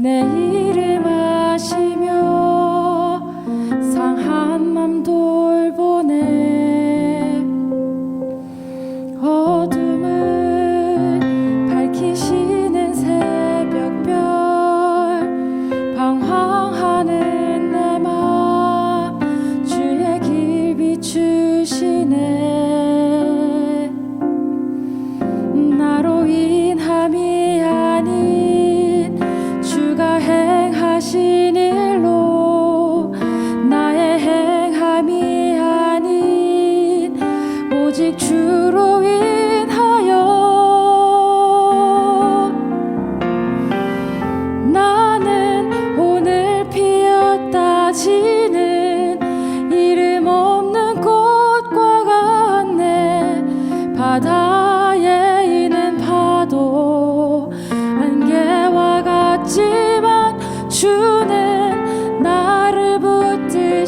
내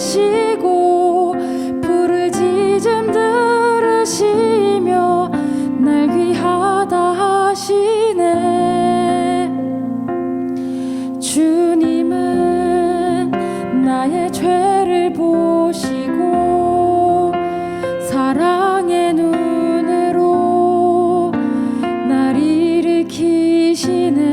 계시고 부르짖음 들으시며 날 귀하다 하시네. 주님은 나의 죄를 보시고 사랑의 눈으로 날 일으키시네.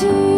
to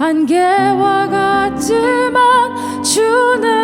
안개와 같지만 주는